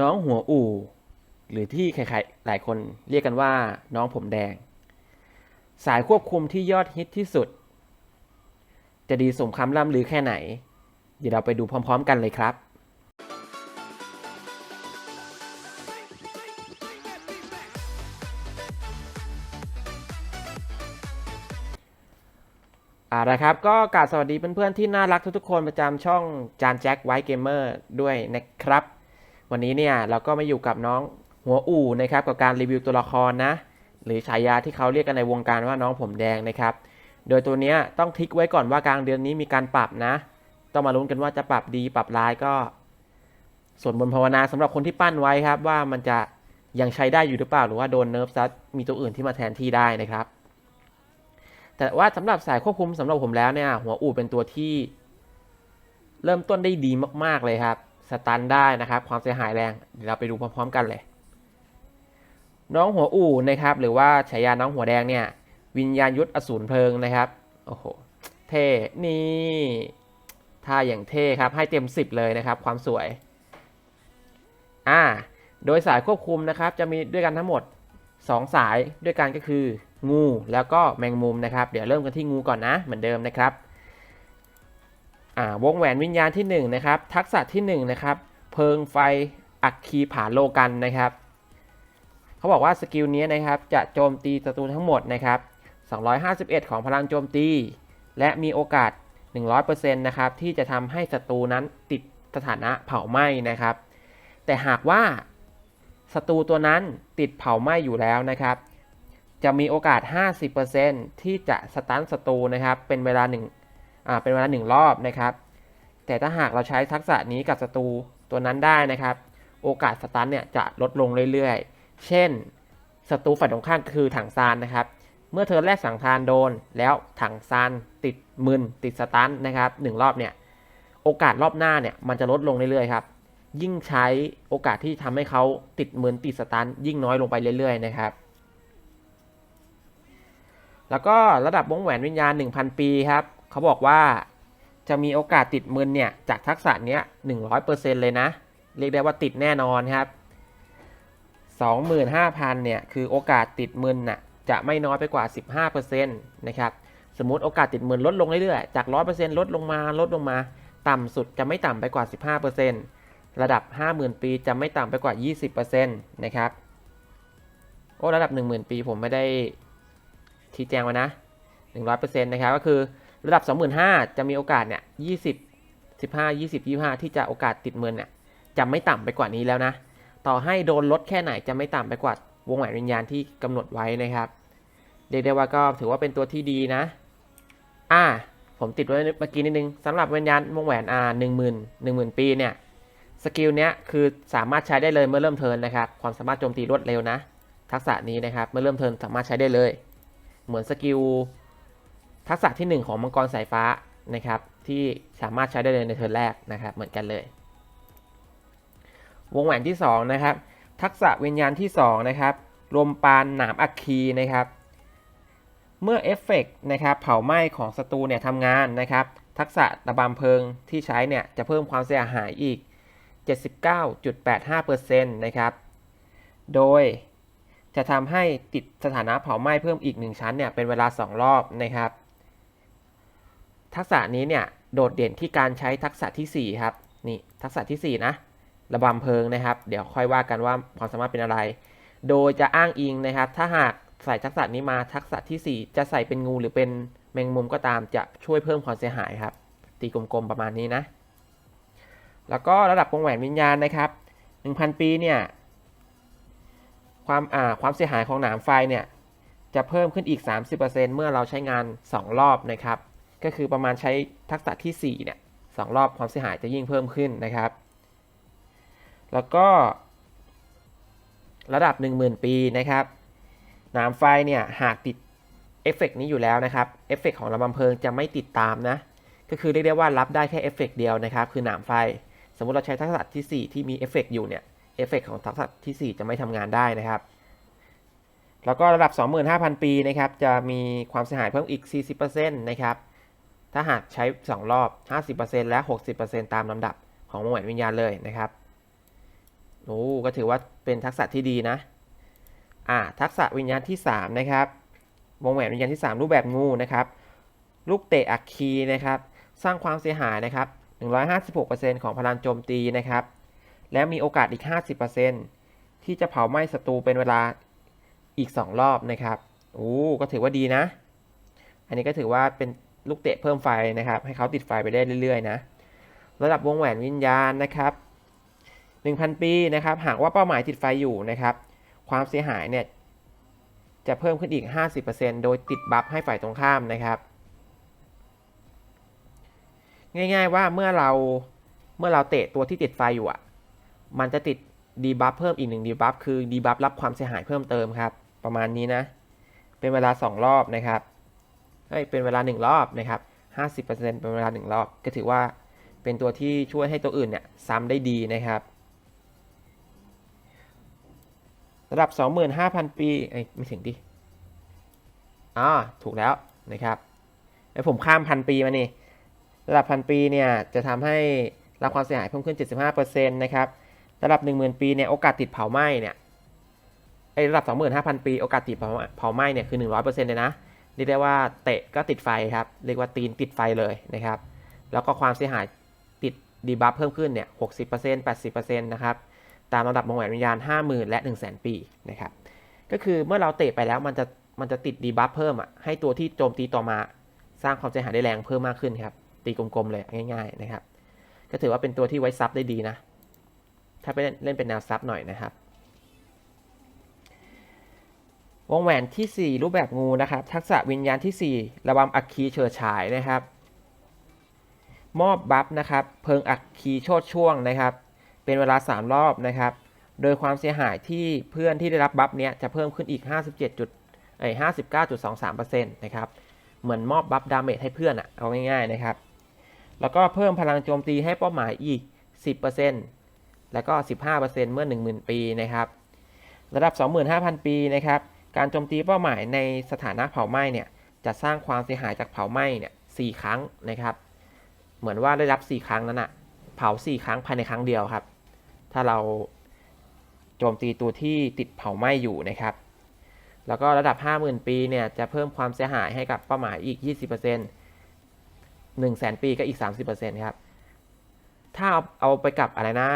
น้องหัวอู่ หรือที่ใครๆหลายคนเรียกกันว่าน้องผมแดง สายควบคุมที่ยอดฮิตที่สุด จะดีสมคำล่ำลือแค่ไหน เดี๋ยวเราไปดูพร้อม ๆ กันเลยครับอ่านะครับก็กราบสวัสดีเพื่อนๆที่น่ารักทุกๆคนประจำช่องจานแจ็คไวท์เกมเมอร์ด้วยนะครับ วันนี้เนี่ยเราก็มาอยู่กับน้องหัวอู่นะครับกับการรีวิวตัวละครนะ หรือฉายาที่เขาเรียกกันในวงการว่าน้องผมแดงนะครับ โดยตัวเนี้ยต้องทิกไว้ก่อนว่ากลางเดือนนี้มีการปรับนะ ต้องมาลุ้นกันว่าจะปรับดีปรับร้ายก็ ส่วนบนภาวนาสำหรับคนที่ปั้นไว้ครับ ว่ามันจะยังใช้ได้อยู่หรือเปล่าหรือว่าโดนเนิร์ฟซัดมีตัวอื่นที่มาแทนที่ได้นะครับ แต่ว่าสำหรับสายควบคุมสำหรับผมแล้วเนี่ย หัวอู่เป็นตัวที่ เริ่มต้นได้ดีมากๆเลยครับ สตันได้นะครับ ความเสียหายแรงเดี๋ยวเราไปดูพร้อมๆกันเลย น้องหัวอู่นะครับ หรือว่าฉายาน้องหัวแดงเนี่ย วิญญาณยุทธอสูรเพลิงนะครับ โอ้โห เท่ นี่ท่าอย่างเท่ครับ ให้เต็ม 10 เลยนะครับ ความสวย อ่า โดยสายควบคุมนะครับ จะมีด้วยกันทั้งหมด 2 สายด้วยกันก็คือ งูแล้วก็แมงมุมนะครับ เดี๋ยวเริ่มกันที่งูก่อนนะ เหมือนเดิมนะครับ วงแหวนวิญญาณที่1นะครับทักษะที่1นะครับเพิงไฟอัคคีผาโลกันนะครับเขาบอกว่าสกิลนี้นะครับจะโจมตีศัตรูทั้งหมดนะครับ251 ของพลังโจมตี และมีโอกาส 100%นะครับที่จะทำให้ศัตรูนั้นติดสถานะเผาไหม้นะครับ แต่หากว่าศัตรูตัวนั้นติดเผาไหม้อยู่แล้วนะครับ จะมีโอกาส 50%ที่จะสตันศัตรูนะครับเป็นเวลา1อ่า เป็นเวลา1รอบนะครับ แต่ถ้าหากเราใช้ทักษะนี้กับศัตรูตัวนั้นได้นะครับ โอกาสสตันเนี่ยจะลดลงเรื่อยๆ เช่นศัตรูฝ่ายตรงข้ามคือถังซานนะครับ เมื่อเธอแรกสังทานโดน แล้วถังซานติดมึนติดสตันนะครับหนึ่งรอบเนี่ยโอกาสรอบหน้าเนี่ยมันจะลดลงเรื่อยๆครับยิ่งใช้โอกาสที่ทำให้เขาติดมึนติดสตันยิ่งน้อยลงไปเรื่อยๆนะครับ แล้วก็ระดับวงแหวนวิญญาณ 1,000 ปีครับ เขาบอกว่าจะมีโอกาสติดมืนเนี่ย จากทักษะเนี้ยหนึ่งร้อยเปอร์เซ็นเลยนะ เรียกได้ว่าติดแน่นอนครับสองหมื่นห้าพันเนี่ย คือโอกาสติดมึนน่ะจะไม่น้อยไปกว่าสิบห้าเปอร์เซ็นต์นะครับ สมมติโอกาสติดมืนลดลงเรื่อยๆ จากร้อยเปอร์เซ็นต์ลดลงมาลดลงมา ต่ำสุดจะไม่ต่ำไปกว่าสิบห้าเปอร์เซ็นต์ระดับห้าหมื่นปีจะไม่ต่ำไปกว่ายี่สิบเปอร์เซ็นต์นะครับโอ้ระดับหนึ่งหมื่นปีผมไม่ได้ชี้แจงไว้นะหนึ่งร้อยเปอร์เซ็นต์นะครับก็คือ ระดับ 25,000 จะมีโอกาสเนี่ย20 15 20 25 ที่จะโอกาสติดเมึนเนี่ยจะไม่ต่ำไปกว่านี้แล้วนะ ต่อให้โดนลดแค่ไหนจะไม่ต่ำไปกว่าวงแหวนวิญญาณที่กำหนดไว้นะครับเรียกได้ว่าก็ถือว่าเป็นตัวที่ดีนะ อ่า ผมติดไว้เมื่อกี้นิดนึงสำหรับวิญญาณวงแหวนอ่าหนึ่งหมื่นหนึ่งหมื่นปีเนี่ยสกิลเนี้ยคือสามารถใช้ได้เลยเมื่อเริ่มเทินนะครับ ความสามารถโจมตีรวดเร็วนะ ทักษะนี้นะครับเมื่อเริ่มเทินสามารถใช้ได้เลย เหมือนสกิล ทักษะที่ 1 ของมังกรสายฟ้านะครับ ที่สามารถใช้ได้เลยในเทิร์นแรกนะครับ เหมือนกันเลย วงแหวนที่2นะครับทักษะวิญญาณที่2นะครับลมปานหนามอัคคีนะครับ เมื่อเอฟเฟกต์นะครับเผาไหม้ของศัตรูเนี่ยทำงานนะครับทักษะระบำเพลิงที่ใช้เนี่ยจะเพิ่มความเสียหายอีก 79.85%นะครับ โดยจะทำให้ติดสถานะเผาไหม้เพิ่มอีก 1 ชั้นเนี่ยเป็นเวลา 2 รอบนะครับ ทักษะนี้เนี่ยโดดเด่นที่การใช้ทักษะทีสี่4 ครับนี่ทักษะทีสี่ 4 นะ ระบำเพลิงนะครับ เดี๋ยวค่อยว่ากันว่าความสามารถเป็นอะไร โดยจะอ้างอิงนะครับ ถ้าหากใส่ทักษะนี้มาทักษะทีสี่ 4 จะใส่เป็นงูหรือเป็นแมงมุมก็ตามจะช่วยเพิ่มความเสียหายครับ ตีกลมๆประมาณนี้นะ แล้วก็ระดับวงแหวนวิญญาณนะครับ 1,000 ปีเนี่ยความอ่าความเสียหายของหนามไฟเนี่ยจะเพิ่มขึ้นอีก 30%เมื่อเราใช้งาน 2 รอบนะครับ ก็คือประมาณใช้ทักษะที่4เนี่ยสองรอบความเสียหายจะยิ่งเพิ่มขึ้นนะครับ แล้วก็ ระดับ 10,000 ปีนะครับหนามไฟเนี่ยหากติดเอฟเฟกนี้อยู่แล้วนะครับเอฟเฟกของระบำเพลิงจะไม่ติดตามนะก็คือเรียกได้ว่ารับได้แค่เอฟเฟกเดียวนะครับคือหนามไฟ สมมุติเราใช้ทักษะที่ 4 ที่มีเอฟเฟกอยู่เนี่ยเอฟเฟกของทักษะที่ 4 จะไม่ทำงานได้นะครับ แล้วก็ระดับ 25,000 ปีนะครับจะมีความเสียหายเพิ่มอีก 40%นะครับ ถ้าหากใช้ 2 รอบ 50%และ 60%ตามลำดับของวงแหวนวิญญาณเลยนะครับโอ้ก็ถือว่าเป็นทักษะที่ดีนะ อ่า ทักษะวิญญาณที่ 3 นะครับวงแหวนวิญญาณที่ 3 รูปแบบงูนะครับ ลูกเตะอัคคีนะครับ สร้างความเสียหายนะครับ 156%ของพลังโจมตีนะครับ และมีโอกาสอีก 50%ที่จะเผาไหม้ศัตรูเป็นเวลาอีก 2 รอบนะครับ โอ้ก็ถือว่าดีนะ อันนี้ก็ถือว่าเป็น ลูกเตะเพิ่มไฟนะครับ ให้เขาติดไฟไปได้เรื่อยๆนะระดับวงแหวนวิญญาณนะครับ 1,000 ปีนะครับ หากว่าเป้าหมายติดไฟอยู่นะครับ ความเสียหายเนี่ยจะเพิ่มขึ้นอีก 50%โดยติดบัฟให้ฝ่ายตรงข้ามนะครับ ง่ายๆว่าเมื่อเราเมื่อเราเตะตัวที่ติดไฟอยู่อะ มันจะติดดีบัฟเพิ่มอีกหนึ่งดีบัฟคือดีบัฟรับความเสียหายเพิ่มเติมครับ ประมาณนี้นะ เป็นเวลา 2 รอบนะครับ เฮ้เป็นเวลา 1 รอบนะครับ50%เป็นเวลา 1 รอบ ก็ถือว่าเป็นตัวที่ช่วยให้ตัวอื่นเนี่ยซ้ำได้ดีนะครับระดับ 25,000 ปีเอ้ไม่ถึงดิอ่าถูกแล้วนะครับไอ้ผมข้ามพันปีมานี่ระดับพันปีเนี่ยจะทำให้รับความเสียหายเพิ่มขึ้น 75%นะครับระดับ 10,000 ปีเนี่ยโอกาสติดเผาไหม้เนี่ยไอ้ระดับ 25,000 ปีโอกาสติดเผาเผาไหม้เนี่ยคือ 100%เลยนะ เรียกได้ว่าเตะก็ติดไฟครับ เรียกว่าตีนติดไฟเลยนะครับ แล้วก็ความเสียหายติดดีบัฟเพิ่มขึ้นเนี่ย60% 80%นะครับ ตามระดับวงแหวนวิญญาณ50,000และ100,000ปีนะครับ ก็คือเมื่อเราเตะไปแล้วมันจะมันจะติดดีบัฟเพิ่มอะ ให้ตัวที่โจมตีต่อมา สร้างความเสียหายได้แรงเพิ่มมากขึ้นครับ ตีกลมๆเลยง่าย ๆนะครับ ก็ถือว่าเป็นตัวที่ไว้ซับได้ดีนะ ถ้าไปเล่นเล่นเป็นแนวซับหน่อยนะครับ วงแหวนที่ 4 รูปแบบงูนะครับ ทักษะวิญญาณที่ 4 ระบำอัคคีเฉิดฉายนะครับ มอบบัฟนะครับ เพิงอัคคีโชดช่วงนะครับ เป็นเวลา 3 รอบนะครับ โดยความเสียหายที่เพื่อนที่ได้รับบัฟเนี้ยจะเพิ่มขึ้นอีก 57จุดไอ้59.23%นะครับ เหมือนมอบบัฟดาเมจให้เพื่อนอะเอาง่ายๆนะครับ แล้วก็เพิ่มพลังโจมตีให้เป้าหมายอีก 10%แล้วก็ 15%เมื่อ 10,000 ปีนะครับ ระดับ 25,000 ปีนะครับ การโจมตีเป้าหมายในสถานะเผาไหม้เนี่ยจะสร้างความเสียหายจากเผาไหม้เนี่ย4ครั้งนะครับ เหมือนว่าได้รับ 4 ครั้งนั้นอะเผา 4 ครั้งภายในครั้งเดียวครับ ถ้าเราโจมตีตัวที่ติดเผาไหม้อยู่นะครับ แล้วก็ระดับ 50,000 ปีเนี่ยจะเพิ่มความเสียหายให้กับเป้าหมายอีก 20% 1 0 0 0 0 0 ปีก็อีก 30%ครับ ถ้าเอาเอาไปกับอะไรนะ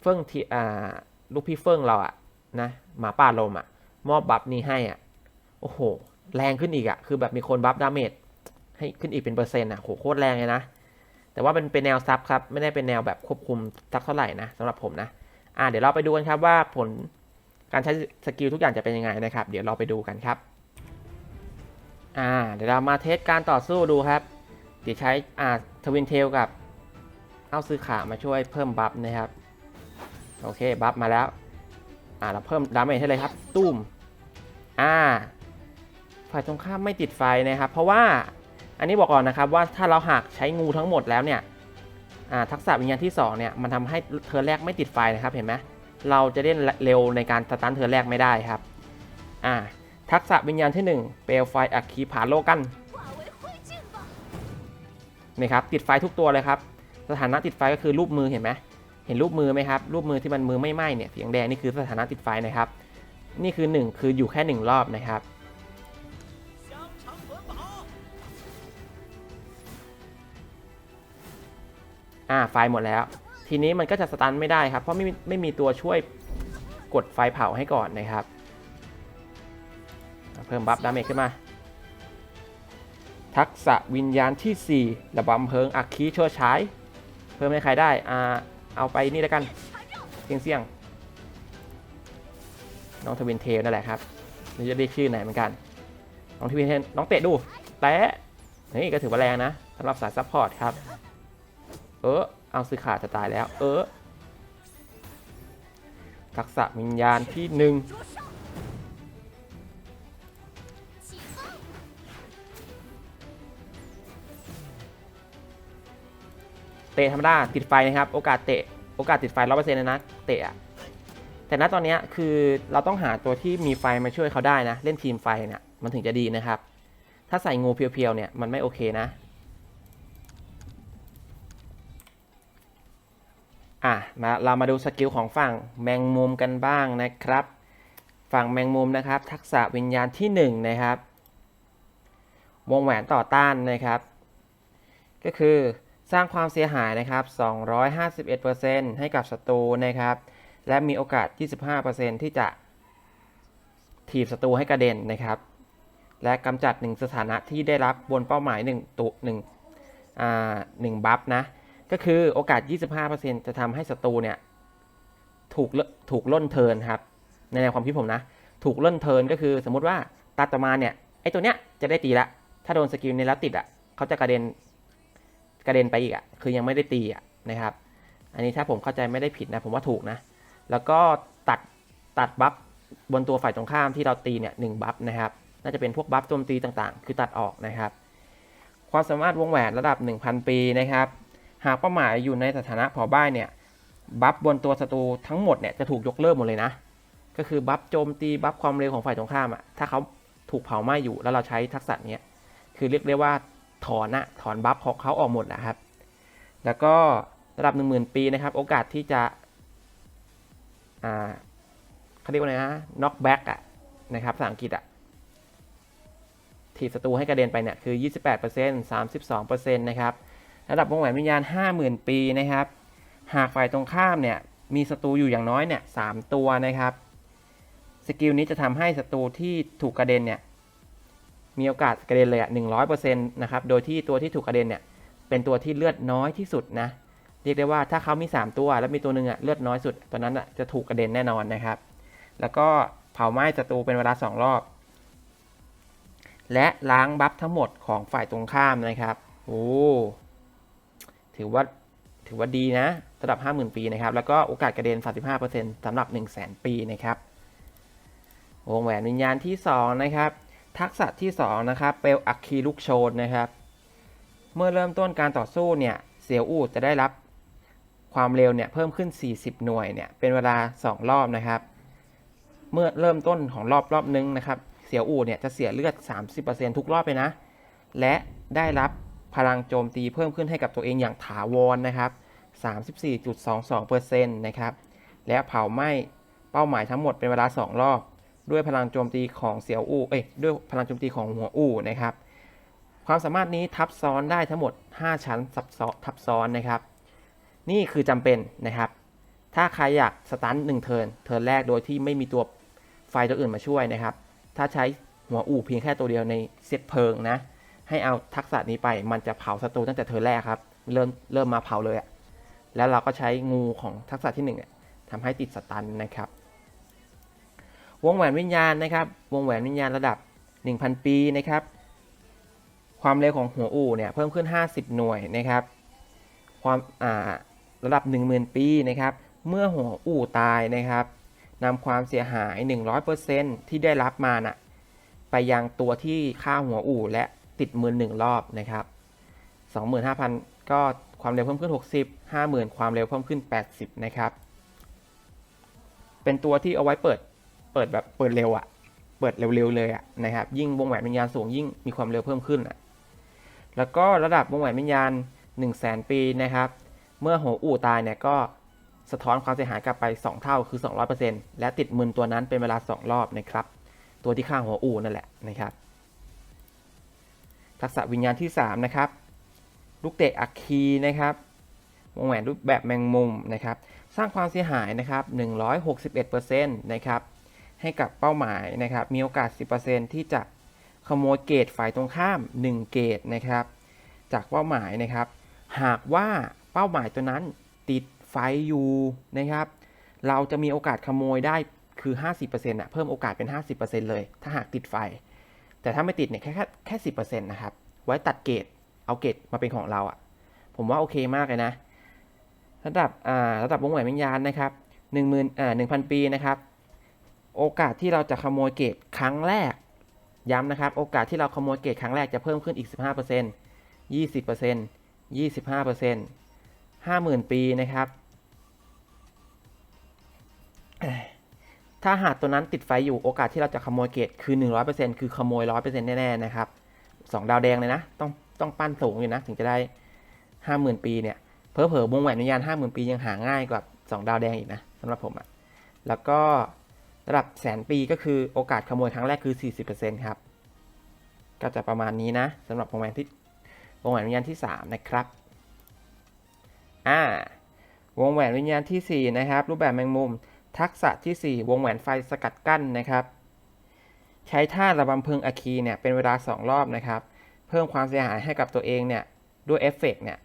เฟิ่งที่อ่าลูกพี่เฟิ่งเราอะนะหมาป่าลมอะ มอบบัฟนี้ให้อะ โอ้โห แรงขึ้นอีกอะ คือแบบมีคนบัฟดาเมจให้ขึ้นอีกเป็นเปอร์เซ็นต์อะโหโคตรแรงเลยนะ แต่ว่าเป็นเป็นแนวซับครับ ไม่ได้เป็นแนวแบบควบคุมสักเท่าไหร่นะสำหรับผมนะ อ่าเดี๋ยวเราไปดูกันครับว่าผลการใช้สกิลทุกอย่างจะเป็นยังไงนะครับ เดี๋ยวเราไปดูกันครับ อ่า เดี๋ยวเรามาเทสการต่อสู้ดูครับ เดี๋ยวใช้อ่าทวินเทลกับเอาซื้อขามาช่วยเพิ่มบัฟนะครับ โอเค บัฟมาแล้ว อ่าเราเพิ่มดาเมจให้เลยครับตุ้มอ่าฝ่ายตรงข้ามไม่ติดไฟนะครับ เพราะว่าอันนี้บอกก่อนนะครับว่าถ้าเราหักใช้งูทั้งหมดแล้วเนี่ยอ่าทักษะวิญญาณที่2เนี่ยมันทำให้เทิร์นแรกไม่ติดไฟนะครับเห็นไหมเราจะเล่นเร็วในการสตันเทิร์นแรกไม่ได้ครับอ่าทักษะวิญญาณที่1เปลวไฟอัคคีผาโลกันนี่ครับติดไฟทุกตัวเลยครับ สถานะติดไฟก็คือรูปมือเห็นไหม เห็นรูปมือไหมครับ รูปมือที่มันมือไม่ไหม้เนี่ยสีแดงนี่คือสถานะติดไฟนะครับ นี่คือ 1 คืออยู่แค่ 1 รอบนะครับ อ่าไฟหมดแล้ว ทีนี้มันก็จะสตันไม่ได้ครับ เพราะไม่มีไม่มีตัวช่วยกดไฟเผาให้ก่อนนะครับ เพิ่มบัฟดาเมจขึ้นมา ทักษะวิญญาณที่4ระบำเพลิงอัคคีโชดฉาย เพิ่มให้ใครได้อ่า เอาไปนี่แล้วกันเสียงเสียงน้องทวินเทลนั่นแหละครับนี่จะเรียกชื่อไหนเหมือนกัน น้องทวินเทลน้องเตะดู แตะนี่ก็ถือว่าแรงนะสำหรับสายซัพพอร์ตครับ เออเอาซื้อขาดจะตายแล้ว เออทักษะวิญญาณที่หนึ่ง เตะธรรมดาติดไฟนะครับ โอกาสเตะโอกาสติดไฟร้อยเปอร์เซ็นต์นะเตะแต่ณตอนนี้คือเราต้องหาตัวที่มีไฟมาช่วยเขาได้นะ เล่นทีมไฟเนี่ยมันถึงจะดีนะครับ ถ้าใส่งูเพียวๆเนี่ยมันไม่โอเคนะอะมาเรามาดูสกิลของฝั่งแมงมุมกันบ้างนะครับ ฝั่งแมงมุมนะครับ ทักษะวิญญาณที่หนึ่งนะครับ วงแหวนต่อต้านนะครับ ก็คือ สร้างความเสียหายนะครับ 251%ให้กับศัตรูนะครับ และมีโอกาส 25%ที่จะถีบศัตรูให้กระเด็นนะครับ และกำจัดหนึ่งสถานะที่ได้รับบนเป้าหมาย 1ตุหนึ่งอ่าหนึ่งบัฟนะ ก็คือโอกาส 25%จะทำให้ศัตรูเนี่ยถูกถูกล่นเทินครับ ในแนวความคิดผมนะ ถูกล่นเทินก็คือสมมติว่าตัดต่อมาเนี่ยไอตัวเนี้ยจะได้ตีละ ถ้าโดนสกิลในแล้วติดอะเขาจะกระเด็น กระเด็นไปอีกอะคือยังไม่ได้ตีอะนะครับ อันนี้ถ้าผมเข้าใจไม่ได้ผิดนะผมว่าถูกนะ แล้วก็ตัดตัดบัฟบนตัวฝ่ายตรงข้ามที่เราตีเนี่ยหนึ่งบัฟนะครับน่าจะเป็นพวกบัฟโจมตีต่างๆ คือตัดออกนะครับ ความสามารถวงแหวนระดับ 1,000 ปีนะครับ หากเป้าหมายอยู่ในสถานะเผาบ้ายเนี่ยบัฟบนตัวศัตรูทั้งหมดเนี่ยจะถูกยกเลิกหมดเลยนะ ก็คือบัฟโจมตีบัฟความเร็วของฝ่ายตรงข้ามอะถ้าเขาถูกเผาไหม้อยู่แล้วเราใช้ทักษะเนี้ยคือเรียกได้ว่า ถอนอะถอนบัฟของเขาออกหมดนะครับ แล้วก็ระดับ 10,000 ปีนะครับ โอกาสที่จะอ่าเขาเรียกว่าไงนะ knock back อะนะครับภาษาอังกฤษอะถีบศัตรูให้กระเด็นไปเนี่ยคือ 28% 32%นะครับระดับวงแหวนวิญญาณ 50,000 ปีนะครับ หากฝ่ายตรงข้ามเนี่ยมีศัตรูอยู่อย่างน้อยเนี่ยสามตัวนะครับ สกิลนี้จะทำให้ศัตรูที่ถูกกระเด็นเนี่ย มีโอกาสกระเด็นเลยอะหนึ่งร้อยเปอร์เซ็นต์นะครับ โดยที่ตัวที่ถูกกระเด็นเนี่ยเป็นตัวที่เลือดน้อยที่สุดนะ เรียกได้ว่าถ้าเขามี 3 ตัวแล้วมีตัวหนึ่งอะเลือดน้อยสุด ตัวนั้นอะจะถูกกระเด็นแน่นอนนะครับ แล้วก็เผาไหม้ศัตรูเป็นเวลา 2 รอบ และล้างบัฟทั้งหมดของฝ่ายตรงข้ามนะครับ โอ้ ถือว่าถือว่าดีนะระดับ 50,000 ปีนะครับ แล้วก็โอกาสกระเด็น 35%สำหรับ 1 0 0 0 0 0 ปีนะครับ วงแหวนวิญญาณที่ 2 นะครับ ทักษะที่2นะครับเปลอัคคีลูกโชนนะครับ เมื่อเริ่มต้นการต่อสู้เนี่ยเสียวอูดจะได้รับความเร็วเนี่ยเพิ่มขึ้น 40 หน่วยเนี่ยเป็นเวลา 2 รอบนะครับ เมื่อเริ่มต้นของรอบรอบนึงนะครับ เสียวอูดเนี่ยจะเสียเลือด 30%ทุกรอบเลยนะ และได้รับพลังโจมตีเพิ่มขึ้นให้กับตัวเองอย่างถาวรนะครับ 34.22%นะครับ และเผาไหม้เป้าหมายทั้งหมดเป็นเวลา 2 รอบ ด้วยพลังโจมตีของเสี่ยวอู่เอ้ยด้วยพลังโจมตีของหัวอู่นะครับ ความสามารถนี้ทับซ้อนได้ทั้งหมด 5 ชั้นซับซ้อนทับซ้อนนะครับ นี่คือจำเป็นนะครับ ถ้าใครอยากสตันหนึ่งเทิร์นเทิร์นแรกโดยที่ไม่มีตัวไฟตัวอื่นมาช่วยนะครับ ถ้าใช้หัวอู่เพียงแค่ตัวเดียวในเซตเพลิงนะ ให้เอาทักษะนี้ไปมันจะเผาศัตรูตั้งแต่เทิร์นแรกครับ เริ่มเริ่มมาเผาเลยอะแล้วเราก็ใช้งูของทักษะที่1เนี่ยทำให้ติดสตันนะครับ วงแหวนวิญญาณนะครับ วงแหวนวิญญาณระดับ 1,000 ปีนะครับ ความเร็วของหัวอู่เนี่ยเพิ่มขึ้น 50 หน่วยนะครับ ความอ่าระดับ 10,000 ปีนะครับ เมื่อหัวอู่ตายนะครับนำความเสียหาย 100%ที่ได้รับมาน่ะไปยังตัวที่ฆ่าหัวอู่และติดมือหนึ่งรอบนะครับ25,000 ก็ความเร็วเพิ่มขึ้น 60 50,000 ความเร็วเพิ่มขึ้น 80 นะครับ เป็นตัวที่เอาไว้เปิด เปิดแบบเปิดเร็วอะ่ะเปิดเร็วๆเลยอะ่ะนะครับ ยิ่งวงแหวนวิญญาณสูงยิ่งมีความเร็วเพิ่มขึ้นอะแล้วก็ระดับวงแหวนวิญญาณ 1 0 0 0 0แปีนะครับ เมื่อหัวอู่ตายเนี่ยก็สะท้อนความเสียหายกลับไป 2 เท่าคือ 200%และติดมือตัวนั้นเป็นเวลา 2 รอบนะครับ ตัวที่ฆ่างหัวอู่นั่นแหละนะครับ ทักษะวิญญาณที่ 3 นะครับ ลูกเตะอัคคีนะครับวงแหวนรูปแบบแมงมุมนะครับ สร้างความเสียหายนะครับ 161%นะครับ ให้กับเป้าหมายนะครับ มีโอกาส 10%ที่จะขโมยเกรดฝ่ายตรงข้าม 1 เกรดนะครับ จากเป้าหมายนะครับ หากว่าเป้าหมายตัวนั้นติดไฟอยู่นะครับ เราจะมีโอกาสขโมยได้คือ 50%อะเพิ่มโอกาสเป็น 50%เลย ถ้าหากติดไฟ แต่ถ้าไม่ติดเนี่ยแค่แค่แค่สินะครับ ไว้ตัดเกรดเอาเกรดมาเป็นของเราอะ่ะ ผมว่าโอเคมากเลยนะ ระดับอ่าระดับวงแหวนวิญญาณนะครับหนึ่งหมื่นอ่าหนึ่งพันปีนะครับ โอกาสที่เราจะขโมยเกรดครั้งแรก ย้ำนะครับ โอกาสที่เราขโมยเกรดครั้งแรกจะเพิ่มขึ้นอีก 15% 20% 25% 50,000 ปีนะครับ ถ้าหากตัวนั้นติดไฟอยู่โอกาสที่เราจะขโมยเกรดคือ 100%คือขโมย 100%แน่ๆนะครับ 2 ดาวแดงเลยนะ ต้องต้องปั้นสูงอยู่นะ ถึงจะได้ 50,000 ปีเนี่ยเพอเพอวงแหวนวิญญาณห้าหมื่นปียังหาง่ายกว่าสองดาวแดงอีกนะสำหรับผมอะแล้วก็ ระดับแสนปีก็คือโอกาสขโมยครั้งแรกคือ 40%ครับ ก็จะประมาณนี้นะสำหรับวงแหวนที่วงแหวนวิญญาณที่ 3 นะครับ อ่าวงแหวนวิญญาณที่ 4 นะครับ รูปแบบแมงมุม ทักษะทีสี่4 วงแหวนไฟสกัดกั้นนะครับ ใช้ท่าระบำเพลิงอาคีเนี่ยเป็นเวลา 2 รอบนะครับ เพิ่มความเสียหายให้กับตัวเองเนี่ยด้วยเอฟเฟกต์เนี่ย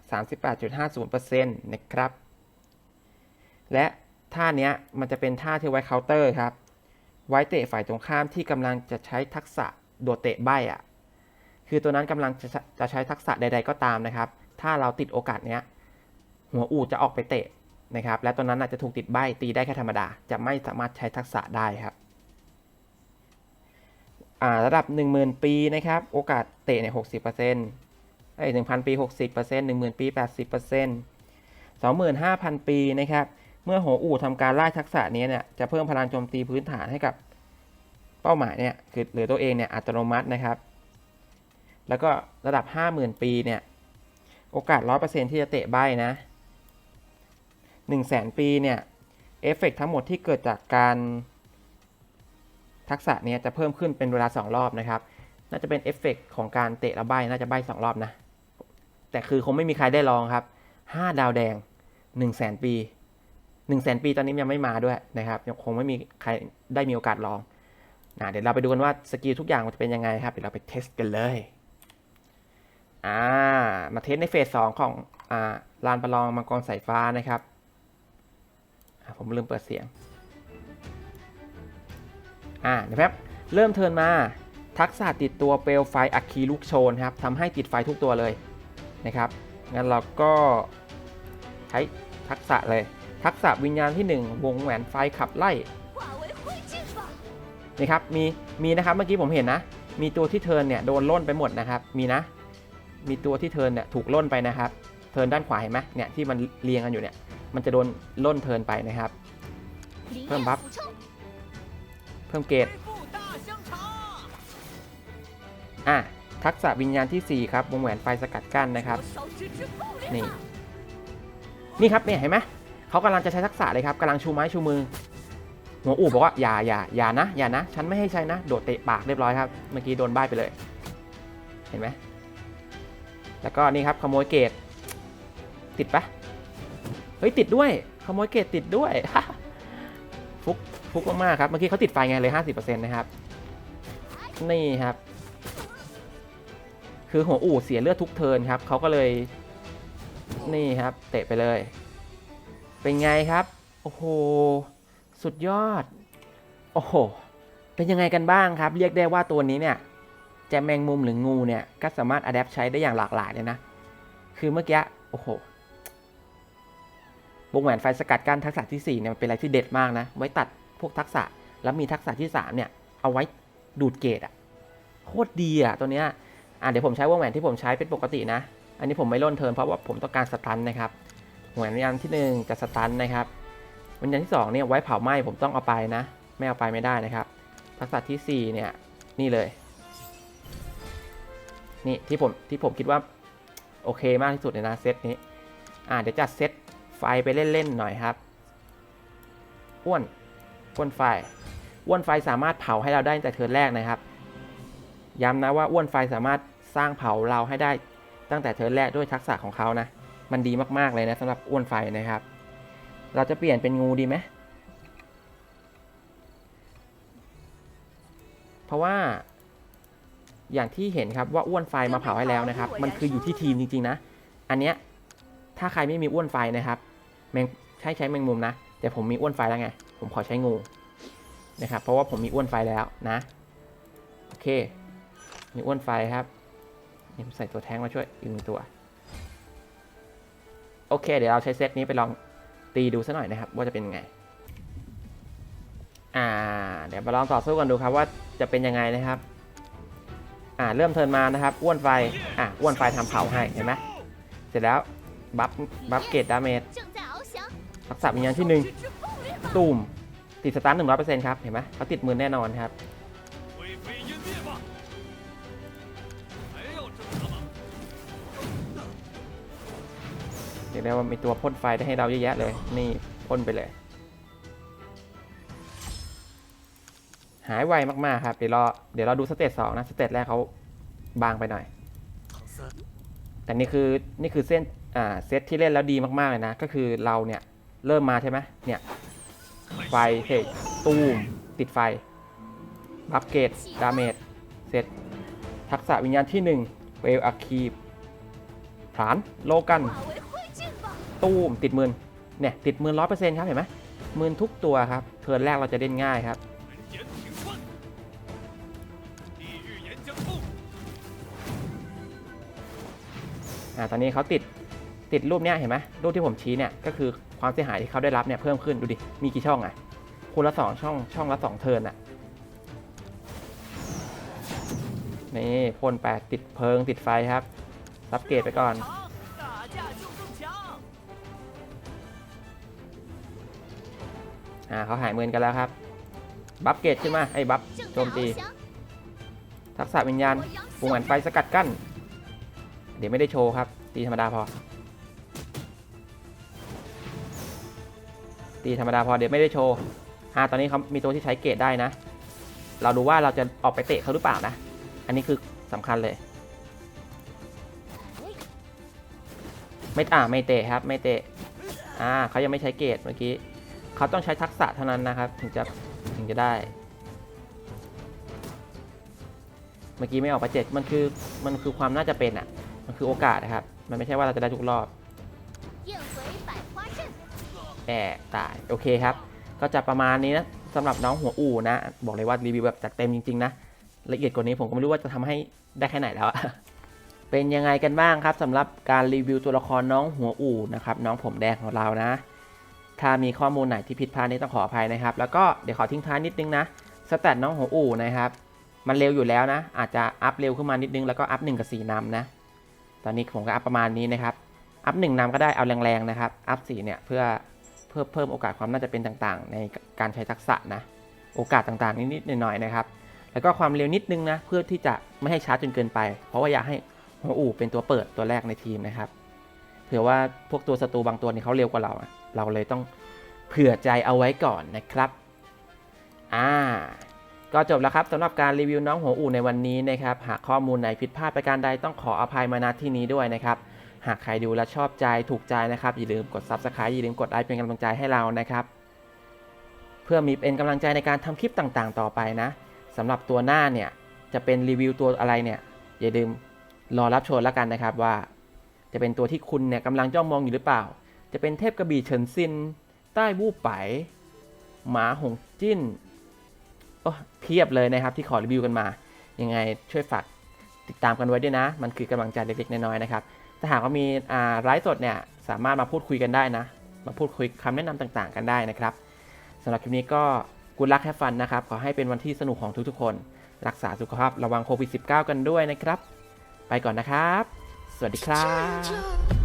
38.50%นะครับ และท่าเนี้ยมันจะเป็นท่าที่ไว้เคาน์เตอร์ครับ ไว้เตะฝ่ายตรงข้ามที่กำลังจะใช้ทักษะโดดเตะใบอะ คือตัวนั้นกำลังจะจะใช้ทักษะใด ๆก็ตามนะครับ ถ้าเราติดโอกาสเนี้ย หัวอูดจะออกไปเตะนะครับ และตัวนั้นอาจจะถูกติดใบตีได้แค่ธรรมดา จะไม่สามารถใช้ทักษะได้ครับระดับ 10,000 ปีนะครับ โอกาสเตะเนี่ย60%เอ้ย1,000ปี60% 10,000ปี80% 25,000ปีนะครับ เมื่อหัวอู่ทำการไล่ทักษะนี้เนี่ยจะเพิ่มพลังโจมตีพื้นฐานให้กับเป้าหมายเนี่ยคือหรือตัวเองเนี่ยอัตโนมัตินะครับ แล้วก็ระดับ 50,000 ปีเนี่ยโอกาส 100%ที่จะเตะใบนะ 100,000 ปีเนี่ยเอฟเฟกต์ทั้งหมดที่เกิดจากการทักษะนี้จะเพิ่มขึ้นเป็นเวลา 2 รอบนะครับ น่าจะเป็นเอฟเฟกต์ของการเตะและใบน่าจะใบ2 รอบนะ แต่คือคงไม่มีใครได้ลองครับ 5 ดาวแดง 1 0 0 0 0แสนปี 1 0 0 0 0แสนปีตอนนี้ยังไม่มาด้วยนะครับยังคงไม่มีใครได้มีโอกาสลองนะเดี๋ยวเราไปดูกันว่าสกิลทุกอย่างมันจะเป็นยังไงครับเดี๋ยวเราไปเทสกันเลยอ่ามาเทสในเฟสสองของอ่าลานประลองมังกรสายฟ้านะครับผมลืมเปิดเสียงอ่าเดี๋ยวแป๊บเริ่มเทินมาทักษะติดตัวเปลวไฟอัคคีลูกโชนครับทำให้ติดไฟทุกตัวเลยนะครับงั้นเราก็ใช้ทักษะเลย ทักษะวิญญาณที่ 1 วงแหวนไฟขับไล่นี่ครับมีมีนะครับเมื่อกี้ผมเห็นนะ มีตัวที่เทินเนี่ยโดนล่นไปหมดนะครับ มีนะ มีตัวที่เทินเนี่ยถูกล่นไปนะครับ เทินด้านขวาเห็นไหมเนี่ยที่มันเรียงกันอยู่เนี่ย มันจะโดนล่นเทินไปนะครับ เพิ่มบัฟเพิ่มเกรดอะทักษะวิญญาณที่ 4 ครับ วงแหวนไฟสกัดกั้นนะครับ นี่ นี่ครับเนี่ยเห็นไหม เขากำลังจะใช้ทักษะเลยครับกำลังชูไม้ชูมือ หัวอู่บอกว่าอย่าอย่าอย่านะอย่านะ ฉันไม่ให้ใช้นะ โดดเตะปากเรียบร้อยครับเมื่อกี้โดนบ้ายไปเลย เห็นไหมแล้วก็นี่ครับขโมยเกรดติดปะเฮ้ยติดด้วยขโมยเกรดติดด้วยฟุกฟุกมากๆครับเมื่อกี้เขาติดไฟไงเลย 50%นะครับนี่ครับ คือหัวอู่เสียเลือดทุกเทินครับเขาก็เลยนี่ครับ เตะไปเลย เป็นไงครับ โอ้โห สุดยอด โอ้โห เป็นยังไงกันบ้างครับ เรียกได้ว่าตัวนี้เนี่ยจะแมงมุมหรืองูเนี่ย ก็สามารถอัดแอปใช้ได้อย่างหลากหลายเลยนะ คือเมื่อกี้ โอ้โหวงแหวนไฟสกัดกั้นทักษะที่ 4 เนี่ยมันเป็นอะไรที่เด็ดมากนะ ไว้ตัดพวกทักษะ แล้วมีทักษะที่ 3 เนี่ย เอาไว้ดูดเกรดอะโคตรดีอะตัวเนี้ย อะเดี๋ยวผมใช้วงแหวนที่ผมใช้เป็นปกตินะ อันนี้ผมไม่ล่นเทิร์นเพราะว่าผมต้องการสตันนะครับ วงแหวนวิญญาณที่หนึ่งจะสตันนะครับวิญญาณที่สองเนี่ยไว้เผาไหม้ผมต้องเอาไปนะ ไม่เอาไปไม่ได้นะครับ ทักษะที่สี่เนี่ยนี่เลย นี่ที่ผมที่ผมคิดว่าโอเคมากที่สุดเลยนะเซตนี้อ่าเดี๋ยวจัดเซตไฟไปเล่นๆหน่อยครับอ้วนอ้วนไฟอ้วนไฟสามารถเผาให้เราได้ตั้งแต่เทิร์นแรกนะครับ ย้ำนะว่าอ้วนไฟสามารถสร้างเผาเราให้ได้ตั้งแต่เทิร์นแรกด้วยทักษะของเขานะ มันดีมากๆเลยนะสำหรับอ้วนไฟนะครับ เราจะเปลี่ยนเป็นงูดีไหมเพราะว่าอย่างที่เห็นครับว่าอ้วนไฟมาเผาให้แล้วนะครับ มันคืออยู่ที่ทีมจริงๆนะ อันเนี้ยถ้าใครไม่มีอ้วนไฟนะครับแมงใช้ใช้แมงมุมนะ แต่ผมมีอ้วนไฟแล้วไง ผมขอใช้งูนะครับ เพราะว่าผมมีอ้วนไฟแล้วนะ โอเค มีอ้วนไฟครับนี่ผมใส่ตัวแท้งมาช่วยอีกหนึ่งตัว โอเค เดี๋ยวเราใช้เซตนี้ไปลองตีดูซะหน่อยนะครับ ว่าจะเป็นยังไง อ่า เดี๋ยวมาลองต่อสู้กันดูครับว่าจะเป็นยังไงนะครับ อ่า เริ่มเทินมานะครับ อ้วนไฟ อ่าอ้วนไฟทำเผาให้ เห็นไหมเสร็จแล้วบัฟ บัฟเกตดาเมจทักษย์อย่างที่หนึ่งตูมติดสตาร์ทหนึ่งร้อยเปอร์เซ็นต์ครับ เห็นไหมเขาติดมือแน่นอนครับ รียกได้ว่ามีตัวพ่นไฟได้ให้เราเยอะแยะเลย นี่พ่นไปเลย หายไวมากๆครับ เดี๋ยวเราเดี๋ยวเราดูสเตจสองนะ สเตจแรกเขาบางไปหน่อย แต่นี่คือนี่คือเส้นอ่าเซตที่เล่นแล้วดีมากๆเลยนะ ก็คือเราเนี่ยเริ่มมาใช่ไหมเนี่ย ไฟเสตตูมติดไฟ บัฟเกตดาเมจเสร็จทักษะวิญญาณที่1เวลอาคีพผานโลกัน ตู้มติดมื่นเนี่ยติดมื่นร้อยเปอร์เซ็นต์ครับเห็นไหมมื่นทุกตัวครับเทิร์นแรกเราจะเด่นง่ายครับอ่าตอนนี้เขาติดติดรูปเนี้ยเห็นไหมรูปที่ผมชี้เนี่ยก็คือความเสียหายที่เขาได้รับเนี่ยเพิ่มขึ้นดูดิมีกี่ช่องอะคนละสองช่องช่องละสองเทิร์นอะนี่พ่นไปติดเพลิงติดไฟครับรับเกตไปก่อน อ่าเขาหายเมินกันแล้วครับ บัฟเกตขึ้นมาไอ้บัฟโจมตี ทักษะวิญญาณปูงอันไฟสกัดกั้น เดี๋ยวไม่ได้โชว์ครับ ตีธรรมดาพอ ตีธรรมดาพอเดี๋ยวไม่ได้โชว์อ่าตอนนี้เขามีตัวที่ใช้เกตได้นะ เราดูว่าเราจะออกไปเตะเขาหรือเปล่านะ อันนี้คือสำคัญเลย ไม่ต่าไม่เตะครับ ไม่เตะอ่าเขายังไม่ใช้เกตเมื่อกี้ เขาต้องใช้ทักษะเท่านั้นนะครับ ถึงจะถึงจะได้ เมื่อกี้ไม่ออกประเจ็ดมันคือมันคือความน่าจะเป็นอะ่ะ มันคือโอกาสนะครับ มันไม่ใช่ว่าเราจะได้ทุกรอบแอบตายโอเคครับ ก็จะประมาณนี้นะสำหรับน้องหัวอู่นะ บอกเลยว่ารีวิวแบบจัดเต็มจริงๆนะละเอียดกว่านี้ผมก็ไม่รู้ว่าจะทำให้ได้แค่ไหนแล้วเป็นยังไงกันบ้างครับ สำหรับการรีวิวตัวละครน้องหัวอู่นะครับน้องผมแดงของเรานะ ถ้ามีข้อมูลไหนที่ผิดพลาดนี่ต้องขออภัยนะครับ แล้วก็เดี๋ยวขอทิ้งท้ายนิดนึงนะสแตทน้องหัวอู่นะครับ มันเร็วอยู่แล้วนะ อาจจะอัพเร็วขึ้นมานิดนึงแล้วก็อัพ1กับ4นำนะ ตอนนี้ผมก็อัพประมาณนี้นะครับ อัพ1นำก็ได้เอาแรงๆนะครับ อัพ4เนี่ยเพื่อเพื่อเพิ่มโอกาสความน่าจะเป็นต่างๆ ในการใช้ทักษะนะ โอกาสต่างๆ นิดๆหน่อยๆนะครับ แล้วก็ความเร็วนิดนึงนะเพื่อที่จะไม่ให้ช้าจนเกินไป เพราะว่าอยากให้หัวอู่เป็นตัวเปิดตัวแรกในทีมนะครับ เผื่อว่าพวกตัวศัตรูบางตัวนี่เขาเร็วกว่าเราอะ เราเลยต้องเผื่อใจเอาไว้ก่อนนะครับอ่าก็จบแล้วครับสำหรับการรีวิวน้องหัวอู่ในวันนี้นะครับ หากข้อมูลไหนผิดพลาดประการใดต้องขออภัยมาณที่นี้ด้วยนะครับ หากใครดูและชอบใจถูกใจนะครับ อย่าลืมกด Subscribe อย่าลืมกดไลค์เป็นกำลังใจให้เรานะครับ เพื่อมีเป็นกำลังใจในการทำคลิปต่างๆ ต่อไปนะสำหรับตัวหน้าเนี่ยจะเป็นรีวิวตัวอะไรเนี่ย อย่าลืมรอรับชมแล้วกันนะครับว่า จะเป็นตัวที่คุณเนี่ยกำลังจ้องมองอยู่หรือเปล่า จะเป็นเทพกระบี่เฉินซิน ใต้บู้ไป หมาหงจิ้นโอ้เพียบเลยนะครับที่ขอรีวิวกันมา ยังไงช่วยฝากติดตามกันไว้ด้วยนะ มันคือกำลังใจเล็กๆ น้อยๆนะครับ ถ้าหากว่ามีอ่าไลฟ์สดเนี่ยสามารถมาพูดคุยกันได้นะ มาพูดคุยคำแนะนำต่างๆ กันได้นะครับสำหรับคลิปนี้ก็กุลักแฮฟันนะครับ ขอให้เป็นวันที่สนุกของทุกๆ คน รักษาสุขภาพระวังโควิด -19 กันด้วยนะครับ ไปก่อนนะครับ สวัสดีครับ